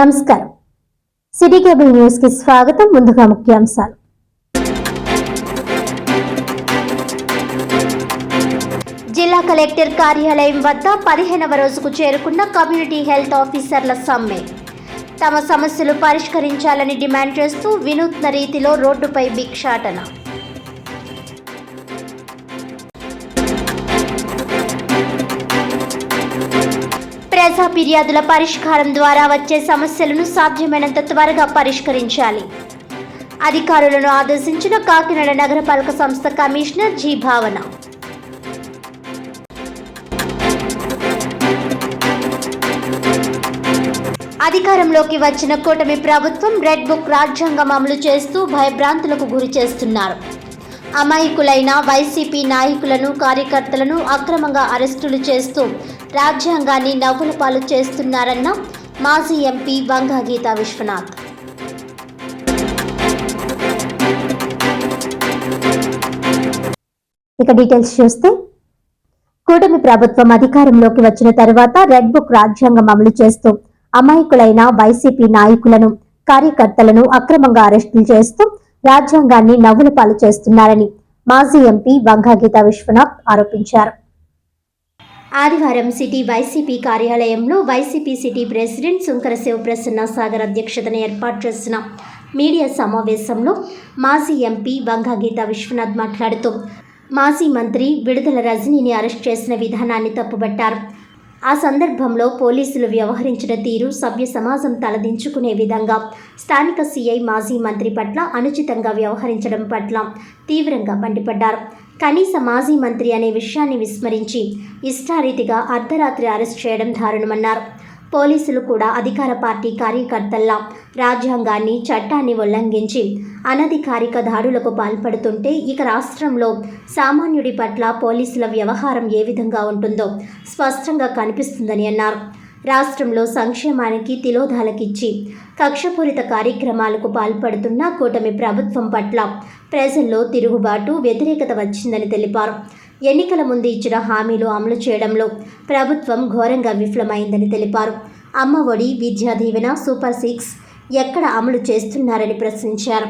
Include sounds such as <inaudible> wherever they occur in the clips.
నమస్కారం. City cable న్యూస్కి స్వాగతం. ముందుగా ముఖ్యాంశాలు. జిల్లా కలెక్టర్ కార్యాలయం వద్ద పదిహేనవ రోజుకు చేరుకున్న కమ్యూనిటీ హెల్త్ ఆఫీసర్ల సమ్మె. తమ సమస్యలు పరిష్కరించాలని డిమాండ్ చేస్తూ వినూత్న రీతిలో రోడ్డుపై భిక్షాటన. ప్రజా ఫిర్యాదుల పరిష్కారం ద్వారా వచ్చే సమస్యలను సాధ్యమైనంత త్వరగా పరిష్కరించాలి. అధికారులను ఆదేశించిన కాకినాడ నగరపాలక సంస్థ కమిషనర్ జి భావన. అధికారంలోకి వచ్చిన కూటమి ప్రభుత్వం రెడ్ బుక్ రాజ్యాంగం అమలు చేస్తూ భయభ్రాంతులకు గురి చేస్తున్నారు. అమాయకులైన వైసీపీ నాయకులను కార్యకర్తలను అక్రమంగా అరెస్టులు చేస్తూ రాజ్యాంగాన్ని నవ్వుల పాలు చేస్తున్నారన్న మాజీ ఎంపీ వంగా గీతా విశ్వనాథ్. ఇక డీటెయిల్స్ చూస్తే కూటమి ప్రభుత్వం అధికారంలోకి వచ్చిన తర్వాత రెడ్ బుక్ రాజ్యాంగం అమలు చేస్తూ అమాయకులైన వైసీపీ నాయకులను కార్యకర్తలను అక్రమంగా అరెస్టులు చేస్తూ రాజ్యాంగాన్ని నవ్వుల పాలు చేస్తున్నారని మాజీ ఎంపీ వంగా గీతా విశ్వనాథ్ ఆరోపించారు. ఆదివారం సిటీ వైసీపీ కార్యాలయంలో వైసీపీ సిటీ ప్రెసిడెంట్ సుంకర శివప్రసన్న సాగర్ అధ్యక్షతన ఏర్పాటు చేసిన మీడియా సమావేశంలో మాజీ ఎంపీ వంగగీత విశ్వనాథ్ మాట్లాడుతూ మాజీ మంత్రి విడుదల రజనీని అరెస్ట్ చేసిన విధానాన్ని తప్పుబట్టారు. ఆ సందర్భంలో పోలీసులు వ్యవహరించిన తీరు సభ్య సమాజం తలదించుకునే విధంగా స్థానిక సీఐ మాజీ మంత్రి పట్ల అనుచితంగా వ్యవహరించడం పట్ల తీవ్రంగా మండిపడ్డారు. కనీస మాజీ మంత్రి అనే విషయాన్ని విస్మరించి ఇష్టారీతిగా అర్ధరాత్రి అరెస్ట్ చేయడం దారుణమన్నారు. పోలీసులు కూడా అధికార పార్టీ కార్యకర్తల్లా రాజ్యాంగాన్ని చట్టాన్ని ఉల్లంఘించి అనధికారిక దాడులకు పాల్పడుతుంటే ఇక రాష్ట్రంలో సామాన్యుడి పట్ల పోలీసుల వ్యవహారం ఏ విధంగా ఉంటుందో స్పష్టంగా కనిపిస్తుందని అన్నారు. రాష్ట్రంలో సంక్షేమానికి తిలోధాలకిచ్చి కక్షపూరిత కార్యక్రమాలకు పాల్పడుతున్న కూటమి ప్రభుత్వం పట్ల ప్రజల్లో తిరుగుబాటు వ్యతిరేకత వచ్చిందని తెలిపారు. ఎన్నికల ముందు ఇచ్చిన హామీలు అమలు చేయడంలో ప్రభుత్వం ఘోరంగా విఫలమైందని తెలిపారు. అమ్మ ఒడి విద్యా దీవెన సూపర్ సిక్స్ ఎక్కడ అమలు చేస్తున్నారని ప్రశ్నించారు.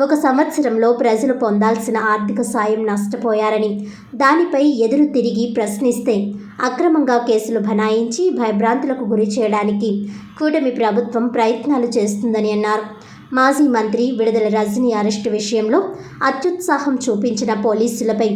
ఒక సంవత్సరంలో ప్రజలు పొందాల్సిన ఆర్థిక సాయం నష్టపోయారని దానిపై ఎదురు తిరిగి ప్రశ్నిస్తే అక్రమంగా కేసులు బనాయించి భయభ్రాంతులకు గురి చేయడానికి కూటమి ప్రభుత్వం ప్రయత్నాలు చేస్తుందని అన్నారు. మాజీ మంత్రి విడుదల రజని అరెస్టు విషయంలో అత్యుత్సాహం చూపించిన పోలీసులపై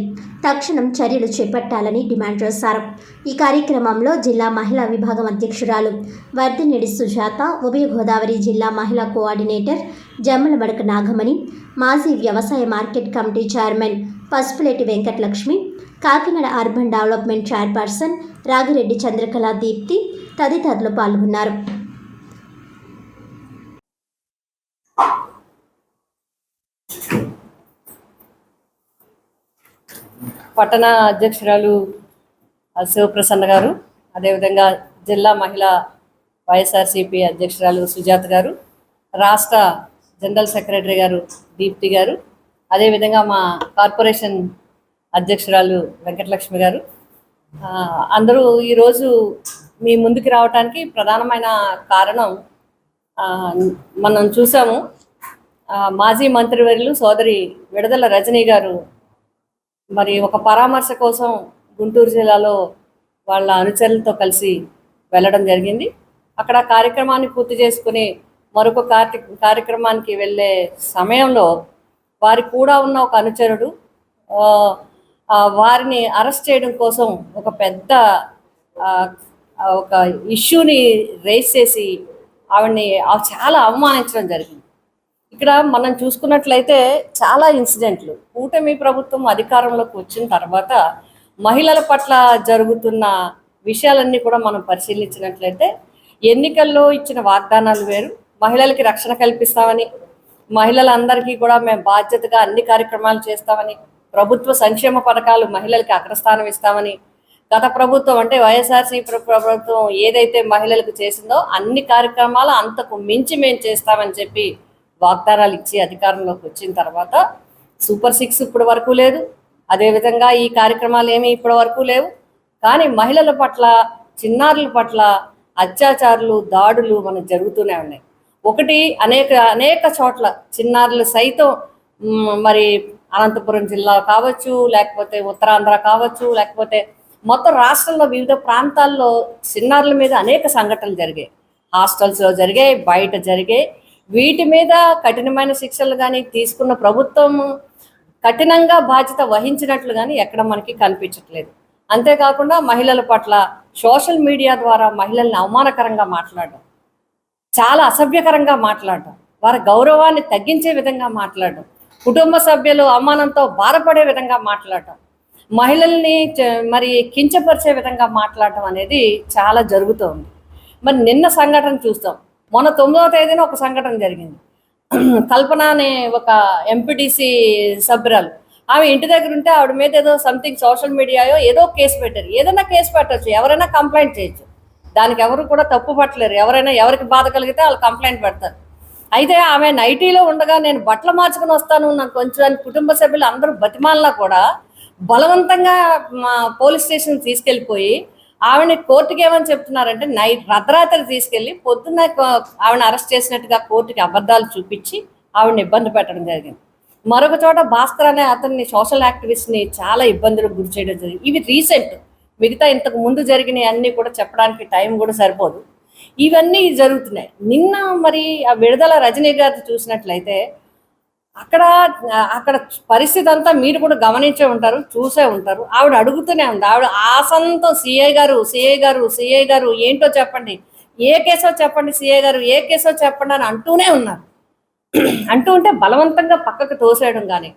తక్షణం చర్యలు చేపట్టాలని డిమాండ్ చేశారు. ఈ కార్యక్రమంలో జిల్లా మహిళా విభాగం అధ్యక్షురాలు వర్ధినేడి సుజాత ఉభయ గోదావరి జిల్లా మహిళా కోఆర్డినేటర్ జమ్మలబడక నాగమణి మాజీ వ్యవసాయ market committee chairman Pasupuleti Venkatalakshmi Kakinada urban development chairperson Ragireddy Chandrakala Deepthi తదితరులు పాల్గొన్నారు. పట్టణ అధ్యక్షురాలు శివప్రసన్న గారు. అదేవిధంగా జిల్లా మహిళా వైఎస్ఆర్సిపి అధ్యక్షురాలు సుజాత గారు రాష్ట్ర జనరల్ సెక్రటరీ గారు దీప్తి గారు అదేవిధంగా మా కార్పొరేషన్ అధ్యక్షురాలు వెంకటలక్ష్మి గారు. అందరూ ఈరోజు మీ ముందుకు రావడానికి ప్రధానమైన కారణం మనం చూసాము. మాజీ మంత్రివర్యులు సోదరి విడదల రజనీ గారు మరి ఒక పరామర్శ కోసం గుంటూరు జిల్లాలో వాళ్ళ అనుచరులతో కలిసి వెళ్ళడం జరిగింది. అక్కడ కార్యక్రమాన్ని పూర్తి చేసుకుని మరొక కార్యక్రమానికి వెళ్ళే సమయంలో వారి కూడా ఉన్న ఒక అనుచరుడు వారిని అరెస్ట్ చేయడం కోసం ఒక పెద్ద ఒక ఇష్యూని రేస్ చేసి ఆవిడని చాలా అవమానించడం జరిగింది. ఇక్కడ మనం చూసుకున్నట్లయితే చాలా ఇన్సిడెంట్లు. కూటమి ప్రభుత్వం అధికారంలోకి వచ్చిన తర్వాత మహిళల పట్ల జరుగుతున్న విషయాలన్నీ కూడా మనం పరిశీలించినట్లయితే ఎన్నికల్లో ఇచ్చిన వాగ్దానాలు వేరు. మహిళలకి రక్షణ కల్పిస్తామని మహిళలందరికీ కూడా మేము బాధ్యతగా అన్ని కార్యక్రమాలు చేస్తామని ప్రభుత్వ సంక్షేమ పథకాలు మహిళలకి అగ్రస్థానం ఇస్తామని గత ప్రభుత్వం అంటే వైఎస్ఆర్సీ ప్రభుత్వం ఏదైతే మహిళలకు చేసిందో అన్ని కార్యక్రమాలు అంతకు మించి మేము చేస్తామని చెప్పి వాగ్దానాలు ఇచ్చి అధికారంలోకి వచ్చిన తర్వాత సూపర్ సిక్స్ ఇప్పటి వరకు లేదు. అదేవిధంగా ఈ కార్యక్రమాలు ఏమీ ఇప్పటి వరకు లేవు. కానీ మహిళల పట్ల చిన్నారుల పట్ల అత్యాచారాలు దాడులు మనకు జరుగుతూనే ఉన్నాయి. ఒకటి అనేక అనేక చోట్ల చిన్నారులు సైతం మరి అనంతపురం జిల్లా కావచ్చు లేకపోతే ఉత్తరాంధ్ర కావచ్చు లేకపోతే మొత్తం రాష్ట్రంలో వివిధ ప్రాంతాల్లో చిన్నారుల మీద అనేక సంఘటనలు జరిగాయి. హాస్టల్స్లో జరిగాయి బయట జరిగాయి. వీటి మీద కఠినమైన శిక్షలు కానీ తీసుకున్న ప్రభుత్వం కఠినంగా బాధ్యత వహించినట్లు కానీ ఎక్కడ మనకి కనిపించట్లేదు. అంతేకాకుండా మహిళల పట్ల సోషల్ మీడియా ద్వారా మహిళల్ని అవమానకరంగా మాట్లాడడం చాలా అసభ్యకరంగా మాట్లాడడం వారి గౌరవాన్ని తగ్గించే విధంగా మాట్లాడడం కుటుంబ సభ్యులు అవమానంతో బాధపడే విధంగా మాట్లాడటం మహిళల్ని చ- మరి కించపరిచే విధంగా మాట్లాడటం అనేది చాలా జరుగుతోంది. మరి నిన్న సంఘటన చూస్తాం. మొన్న తొమ్మిదవ తేదీన ఒక సంఘటన జరిగింది. కల్పన అనే ఒక ఎంపీటీసీ సభ్యురాలు ఆమె ఇంటి దగ్గర ఉంటే ఆవిడ మీద ఏదో సంథింగ్ సోషల్ మీడియాయో ఏదో కేసు పెట్టారు. ఏదైనా కేసు పెట్టచ్చు ఎవరైనా కంప్లైంట్ చేయొచ్చు. దానికి ఎవరు కూడా తప్పు పట్టలేరు. ఎవరైనా ఎవరికి బాధ కలిగితే వాళ్ళు కంప్లైంట్ పెడతారు. అయితే ఆమె నైటీలో ఉండగా నేను బట్టలు మార్చుకుని వస్తాను నాకు కొంచెం అని కుటుంబ సభ్యులు అందరూ బతిమాలినా కూడా బలవంతంగా మా పోలీస్ స్టేషన్ తీసుకెళ్ళిపోయి ఆవిడని కోర్టుకి ఏమని చెప్తున్నారంటే నైట్ రథరాత్రి తీసుకెళ్ళి పొద్దున్న కో- ఆవిడని అరెస్ట్ చేసినట్టుగా కోర్టుకి అబద్ధాలు చూపించి ఆవిడని ఇబ్బంది పెట్టడం జరిగింది. మరొక చోట భాస్కర్ అనే అతన్ని సోషల్ యాక్టివిస్ట్ని చాలా ఇబ్బందులకు గురి చేయడం జరిగింది. ఇవి రీసెంట్. మిగతా ఇంతకు ముందు జరిగినవి అన్నీ కూడా చెప్పడానికి టైం కూడా సరిపోదు. ఇవన్నీ జరుగుతున్నాయి. నిన్న మరి ఆ విడుదల రజనీ గారి చూసినట్లయితే అక్కడ అక్కడ పరిస్థితి అంతా మీరు కూడా గమనించే ఉంటారు చూసే ఉంటారు. ఆవిడ అడుగుతూనే ఉంది. ఆవిడ ఆసంతో సిఐ గారు సిఐ గారు సిఐ గారు ఏంటో చెప్పండి. ఏ కేసో చెప్పండి సిఐ గారు ఏ కేసో చెప్పండి అని అంటూనే ఉన్నారు. <clears throat> అంటూ ఉంటే బలవంతంగా పక్కకు తోసేయడం కానీ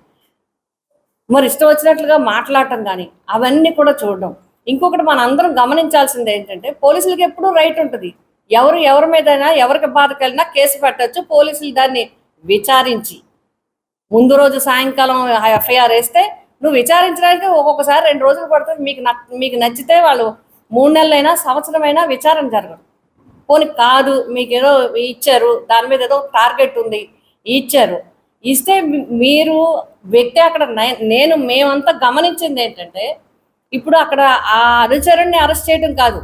మరి ఇష్టం వచ్చినట్లుగా మాట్లాడటం కానీ అవన్నీ కూడా చూడడం. ఇంకొకటి మన అందరం గమనించాల్సింది ఏంటంటే పోలీసులకి ఎప్పుడూ రైట్ ఉంటుంది. ఎవరు ఎవరి మీదైనా ఎవరికి బాధ కలిగినా కేసు పెట్టచ్చు. పోలీసులు దాన్ని విచారించి ముందు రోజు సాయంకాలం ఎఫ్ఐఆర్ వేస్తే నువ్వు విచారించడానికి ఒక్కొక్కసారి రెండు రోజులు పడుతుంది. మీకు మీకు నచ్చితే వాళ్ళు మూడు నెలలైనా సంవత్సరమైనా విచారణ జరగదు. పోనీ కాదు మీకు ఏదో ఇచ్చారు దాని మీద ఏదో టార్గెట్ ఉంది ఇచ్చారు. ఇస్తే మీరు వ్యక్తి అక్కడ నేను మేమంతా గమనించింది ఏంటంటే ఇప్పుడు అక్కడ ఆ అనుచరుణ్ణి అరెస్ట్ చేయడం కాదు.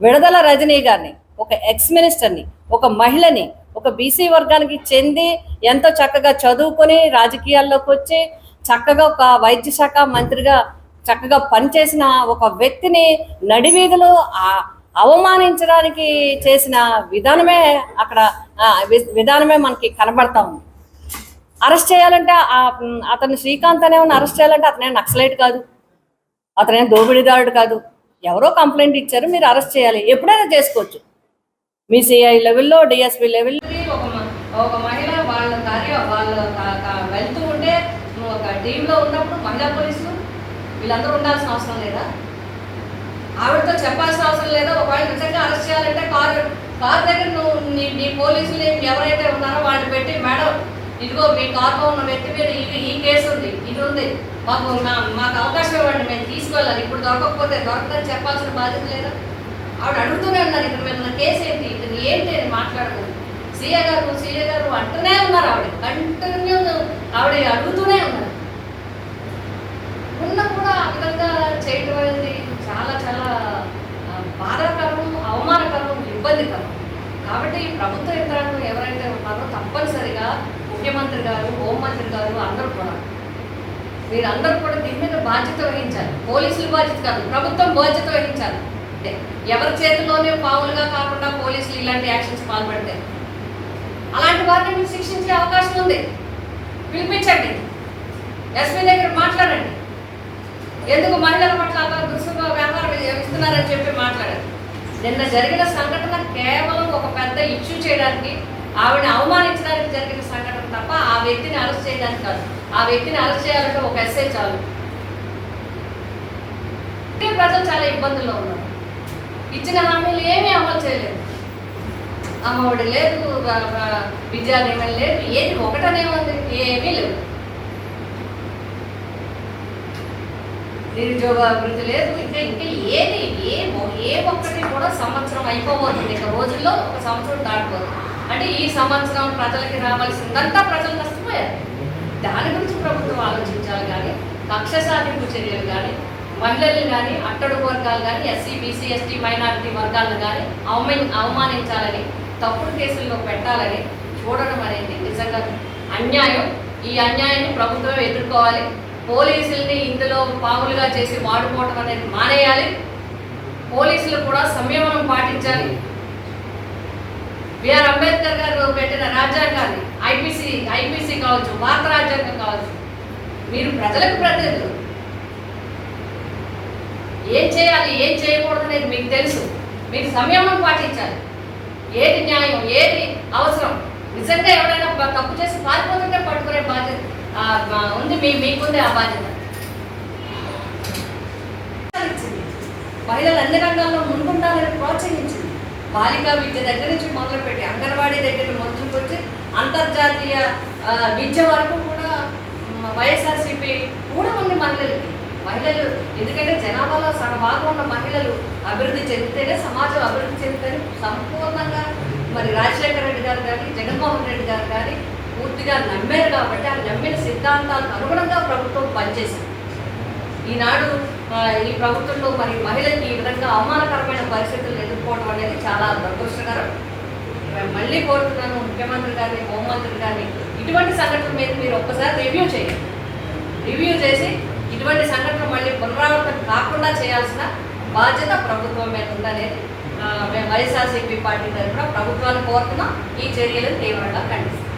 విడుదల రజనీ గారిని ఒక ఎక్స్ మినిస్టర్ని ఒక మహిళని ఒక బీసీ వర్గానికి చెంది ఎంతో చక్కగా చదువుకొని రాజకీయాల్లోకి వచ్చి చక్కగా ఒక వైద్య శాఖ మంత్రిగా చక్కగా పనిచేసిన ఒక వ్యక్తిని నడివీధిలో అవమానించడానికి చేసిన విధానమే అక్కడ వి- విధానమే మనకి కనబడతా ఉంది. అరెస్ట్ చేయాలంటే అతను శ్రీకాంత్ అనే అరెస్ట్ చేయాలంటే అతనే నక్సలైట్ కాదు. అతనేం దోపిడీదారుడు కాదు. ఎవరో కంప్లైంట్ ఇచ్చారు మీరు అరెస్ట్ చేయాలి. ఎప్పుడైనా చేసుకోవచ్చు. మీ సిఐ లెవెల్లో డిఎస్పీ లెవెల్ ఒక ఒక మహిళ వాళ్ళ కార్య వాళ్ళ వెళ్తూ ఉంటే నువ్వు ఒక టీంలో ఉన్నప్పుడు మహిళా పోలీసులు వీళ్ళందరూ ఉండాల్సిన అవసరం లేదా? ఆవిడతో చెప్పాల్సిన అవసరం లేదా? ఒకవేళ నిజంగా అరెస్ట్ చేయాలంటే కార్ కార్ దగ్గర నువ్వు నీ నీ పోలీసులు ఎవరైతే ఉన్నారో వాళ్ళని పెట్టి మేడం ఇదిగో మీ కార్లో ఉన్న వ్యక్తి మీద ఇది ఈ కేసు ఉంది ఇది ఉంది. మాకు మాకు అవకాశం ఇవ్వండి మేము తీసుకెళ్ళాలి ఇప్పుడు దొరకకపోతే దొరకదని చెప్పాల్సిన బాధ్యత లేదా? ఆవిడ అడుగుతూనే ఉన్నారు ఇతని మీద కేసు ఏంటి? ఇతను ఏంటి అని మాట్లాడుతుంది సీఏ గారు సీఏ గారు అంటూనే ఉన్నారు ఆవిడ కంటిన్యూ ఆవిడ అడుగుతూనే ఉన్నారు. ఉన్న కూడా ఆ విధంగా చేయడం అనేది చాలా చాలా బాధాకరం అవమానకరం ఇబ్బందికరం. కాబట్టి ఈ ప్రభుత్వ యంత్రాంగం ఎవరైతే ఉన్నారో తప్పనిసరిగా ముఖ్యమంత్రి గారు హోంమంత్రి గారు అందరూ కూడా మీరందరూ కూడా దీని మీద బాధ్యత వహించాలి. పోలీసులు బాధ్యత కాదు ప్రభుత్వం బాధ్యత వహించాలి. అంటే ఎవరి చేతిలోనే పావులుగా కాకుండా పోలీసులు ఇలాంటి యాక్షన్స్ పాల్పడితే అలాంటి వారిని మీరు శిక్షించే అవకాశం ఉంది. పిలిపించండి. ఎస్పీ దగ్గర మాట్లాడండి. ఎందుకు మహిళల పట్ల అలా దుస్తుగా వ్యాపారం ఇస్తున్నారని చెప్పి మాట్లాడారు. నిన్న జరిగిన సంఘటన కేవలం ఒక పెద్ద ఇష్యూ చేయడానికి ఆవిడని అవమానించడానికి జరిగిన సంఘటన తప్ప ఆ వ్యక్తిని అరెస్ట్ చేయడానికి కాదు. ఆ వ్యక్తిని అరెస్ట్ చేయాలంటే ఒక ఎస్ఐ చాలు. ప్రజలు చాలా ఇబ్బందుల్లో ఉన్నారు. ఇచ్చిన హామీలు ఏమీ అమలు చేయలేదు. అమ్మఒడి లేదు ర- లేదు ఏది ఒకటనే ఉంది ఏమీ లేవు నిరుద్యోగ అభివృద్ధి లేదు ఇంకా ఇంకా ఏది ఏ ఏ ఒక్కటి కూడా సంవత్సరం అయిపోబోతుంది. ఇక రోజుల్లో ఒక సంవత్సరం దాటిపోతుంది అంటే ఈ సంవత్సరం ప్రజలకి రావాల్సిందంతా ప్రజలు నష్టపోయారు. దాని గురించి ప్రభుత్వం ఆలోచించాలి కానీ కక్ష సాధింపు చర్యలు కానీ మహిళలు కానీ అట్టడుగు వర్గాలు కానీ ఎస్సీ బీసీ ఎస్టీ మైనారిటీ వర్గాలను కానీ అవమాని అవమానించాలని తప్పుడు కేసుల్లో పెట్టాలని చూడడం అనేది నిజంగా అన్యాయం. ఈ అన్యాయాన్ని ప్రభుత్వం ఎదుర్కోవాలి. పోలీసుల్ని ఇందులో పాములుగా చేసి వాడుకోవడం అనేది మానేయాలి. పోలీసులు కూడా సంయమనం పాటించాలి. బిఆర్ అంబేద్కర్ గారు పెట్టిన రాజ్యాంగాన్ని ఐపీసీ ఐపీసీ కావచ్చు భారత రాజ్యాంగం కావచ్చు మీరు ప్రజలకు ప్రతినిధులు. ఏం చేయాలి ఏం చేయకూడదు అనేది మీకు తెలుసు. మీరు సంయమనం పాటించాలి. ఏది న్యాయం ఏది అవసరం? నిజంగా ఎవరైనా తప్పు చేసి పారిపోతుంటే పట్టుకునే బాధ్యత ఉంది మీ మీకుంది ఆ బాధ్యత. మహిళలు అన్ని రంగాల్లో ముందుండాలని ప్రోత్సహించింది. బాలికా విద్య దగ్గర నుంచి మొదలుపెట్టి అంగన్వాడీ దగ్గర మొదలుకొచ్చి అంతర్జాతీయ విద్య వరకు కూడా వైఎస్ఆర్సీపీ కూడా ఉంది మహిళలకి. మహిళలు ఎందుకంటే జనాభాలో సగభాగం ఉన్న మహిళలు అభివృద్ధి చెందితేనే సమాజం అభివృద్ధి చెందుతారు సంపూర్ణంగా మరి రాజశేఖర రెడ్డి గారు కానీ జగన్మోహన్ రెడ్డి గారు కానీ పూర్తిగా నమ్మారు కాబట్టి ఆ నమ్మిన సిద్ధాంతాలకు అనుగుణంగా ప్రభుత్వం పనిచేసింది. ఈనాడు ఈ ప్రభుత్వంలో మరి మహిళలకు ఈ విధంగా అవమానకరమైన పరిస్థితులను ఎదుర్కోవడం అనేది చాలా దురదృష్టకరం. మళ్ళీ కోరుతున్నాను ముఖ్యమంత్రి గారిని హోంమంత్రి గారిని. ఇటువంటి సంఘటన మీద మీరు ఒక్కసారి రివ్యూ చేయండి. రివ్యూ చేసి ఇటువంటి సంఘటన మళ్ళీ పునరావృతం కాకుండా చేయాల్సిన బాధ్యత ప్రభుత్వం మీద ఉందనేది ఆ, మేము వైఎస్ఆర్సీపీ పార్టీ తరఫున ప్రభుత్వాన్ని కోరుతున్నాం. ఈ చర్యలను తీవ్రంగా ఖండిస్తాం